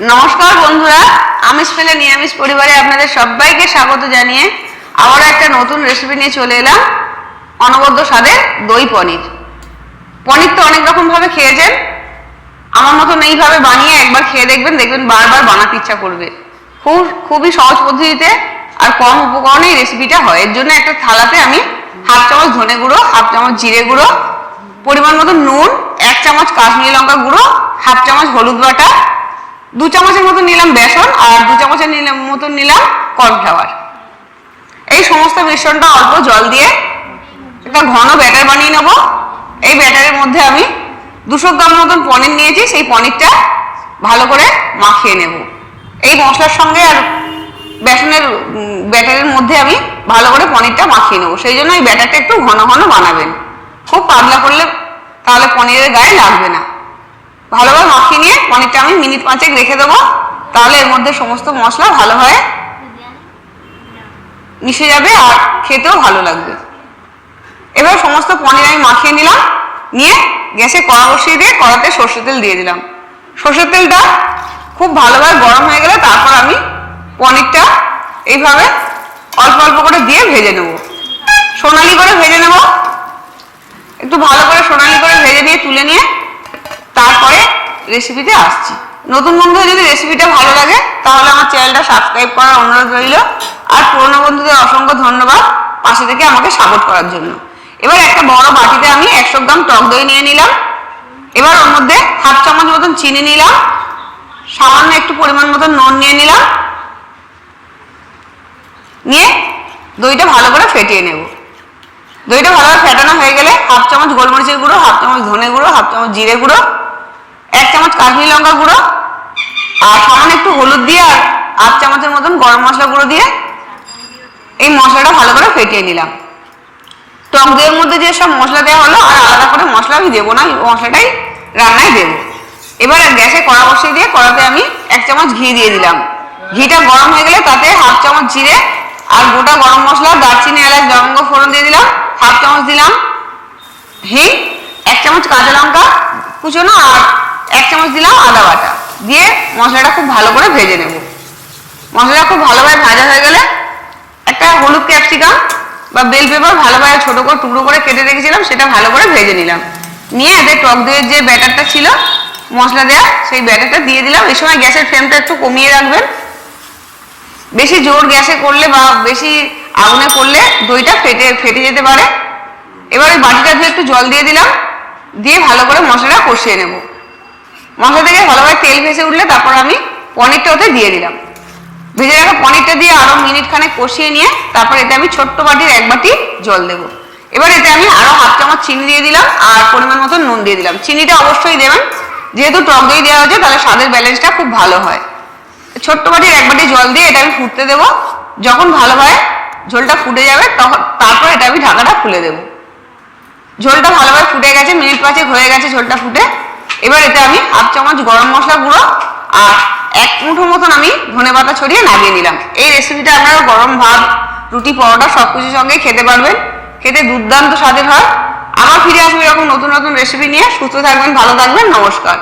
নমস্কার বন্ধুরা, আমিষ ফেলে নিরামিষ পরিবারে আপনাদের সবাইকে স্বাগত জানিয়ে আবার একটা নতুন রেসিপি নিয়ে চলে এলাম, অনবদ্য স্বাদের দই পনির। পনির তো অনেক রকম ভাবে খেয়েছেন, আমার মতন এইভাবে বানিয়ে একবার খেয়ে দেখবেন দেখবেন বারবার বানাতে ইচ্ছা করবে। খুব, খুবই সহজ পদ্ধতিতে আর কম উপকরণে এই রেসিপিটা হয়। এর জন্য একটা থালাতে আমি হাফ চামচ ধনে গুঁড়ো, হাফ চামচ জিরে গুঁড়ো, পরিমাণ মতো নুন, এক চামচ কাশ্মীরি লঙ্কা গুঁড়ো, হাফ চামচ হলুদ বাটা দু চামচের মতো নিলাম বেসন আর দু চামচের নিলাম মতো নিলাম কর্নফ্লাওয়ার। এই সমস্ত মিশ্রণটা অল্প জল দিয়ে একটা ঘন ব্যাটার বানিয়ে নেব। এই ব্যাটারের মধ্যে আমি দুশো গ্রাম মতন পনির নিয়েছি, সেই পনিরটা ভালো করে মাখিয়ে নেব। এই মশলার সঙ্গে আর বেসনের ব্যাটারের মধ্যে আমি ভালো করে পনিরটা মাখিয়ে নেব। সেই জন্য এই ব্যাটারটা একটু ঘন ঘন বানাবেন। খুব পাতলা করলে তাহলে পনিরের গায়ে লাগবে না। ভালোভাবে মাখিয়ে নিয়ে পনিরটা আমি মিনিট পাঁচেক রেখে দেবো। তাহলে এর মধ্যে সমস্ত মশলা ভালোভাবে মিশে যাবে আর খেতেও ভালো লাগবে। এবার সমস্ত পনির আমি মাখিয়ে নিলাম। নিয়ে গ্যাসে কড়া বসিয়ে দিয়ে কড়াতে সর্ষের তেল দিয়ে দিলাম। সর্ষের তেলটা খুব ভালোভাবে গরম হয়ে গেলে তারপর আমি পনিরটা এইভাবে অল্প অল্প করে দিয়ে ভেজে নেব। সোনালি করে ভেজে নেব। একটু ভালো করে সোনালি করে ভেজে দিয়ে তুলে নিয়ে রেসিপিতে আসছি। নতুন বন্ধু যদি রেসিপিটা ভালো লাগে, তাহলে আমার চ্যানেলটা সাবস্ক্রাইব করার অনুরোধ রইল। আর পুরনো বন্ধুদের অসংখ্য ধন্যবাদ পাশে থেকে আমাকে সাপোর্ট করার জন্য। এবার একটা বড় বাটিতে আমি একশো গ্রাম টক দই নিয়ে নিলাম। এবার ওর মধ্যে হাফ চামচ মতন চিনি নিলাম। সামান্য একটু পরিমাণ মতন নুন নিয়ে নিলাম। নিয়ে দইটা ভালো করে ফেটিয়ে নেব। দইটা ভালোভাবে ফেটানো হয়ে গেলে হাফ চামচ গোলমরিচের গুঁড়ো, হাফ চামচ ধনে গুঁড়ো, হাফ চামচ জিরে গুঁড়ো এক চামচ কাশ্মীরি লঙ্কা গুঁড়ো, আর সামান্য একটু হলুদ দিয়ে আর আধ চামচের মতন গরম মশলা গুঁড়ো দিয়ে এই মশলাটা ভালো করে ফেটিয়ে নিলাম। টক দইয়ের মধ্যে যে সব মশলা দেওয়া হলো, আর আলাদা করে মশলা আমি দেবো না মশলাটাই রান্নায় দেবো। এবার গ্যাসে কড়া বসিয়ে দিয়ে কড়াতে আমি এক চামচ ঘি দিয়ে দিলাম। ঘিটা গরম হয়ে গেলে তাতে হাফ চামচ জিরে আর গোটা গরম মশলা, দারচিনি, এলাচ, লবঙ্গ, ফোড়ন দিয়ে দিলাম, হাফ চামচ দিলাম, হিং, এক চামচ কাঁচা লঙ্কা কুচোনো আর এক চামচ দিলাম আদা বাটা। দিয়ে মশলাটা খুব ভালো করে ভেজে নেব। মশলাটা খুব ভালোভাবে ভাজা হয়ে গেলে একটা হলুদ ক্যাপসিকাম বা বেল পেপার ভালোভাবে ছোট করে টুকরো করে কেটে রেখেছিলাম, সেটা ভালো করে ভেজে নিলাম। নিয়ে এতে টক দইয়ের যে ব্যাটারটা ছিল, মশলা দেওয়া সেই ব্যাটারটা দিয়ে দিলাম। এই সময় গ্যাসের ফ্লেমটা একটু কমিয়ে রাখবেন। বেশি জোর গ্যাসে করলে বা বেশি আগুনে করলে দইটা ফেটে ফেটে যেতে পারে। এবার ওই বাটিটা ধুয়ে একটু জল দিয়ে দিলাম। দিয়ে ভালো করে মশলাটা কষিয়ে নেব। মশলা থেকে ভালোভাবে তেল ভেসে উঠলে তারপর আমি পনিরটা ওতে দিয়ে দিলাম। ভেজে রাখা পনিরটা দিয়ে আরও মিনিট খানে কষিয়ে নিয়ে তারপর এতে আমি ছোট্ট বাটির এক বাটি জল দেবো। এবার এতে আমি আরও হাফ চামচ চিনি দিয়ে দিলাম আর পরিমাণ মতো নুন দিয়ে দিলাম। চিনিটা অবশ্যই দেবেন। যেহেতু টক দই দেওয়া হয়েছে, তাহলে স্বাদের ব্যালেন্সটা খুব ভালো হয়। ছোট্ট বাটির এক বাটি জল দিয়ে এটা আমি ফুটতে দেবো। যখন ভালোভাবে ঝোলটা ফুটে যাবে, তখন তারপর এটা আমি ঢাকাটা খুলে দেবো। ঝোলটা ভালোভাবে ফুটে গেছে, মিনিট পাঁচেক হয়ে গেছে ঝোলটা ফুটে। এবার এতে আমি হাফ চামচ গরম মশলা গুঁড়ো আর এক মুঠো মতন আমি ধনে পাতা ছড়িয়ে নামিয়ে নিলাম। এই রেসিপিটা আপনারা গরম ভাত, রুটি, পরোটা সব কিছুর সঙ্গেই খেতে পারবেন। খেতে দুর্দান্ত স্বাদের হয়। আবার ফিরে আসব এরকম নতুন নতুন রেসিপি নিয়ে। সুস্থ থাকবেন, ভালো থাকবেন, নমস্কার।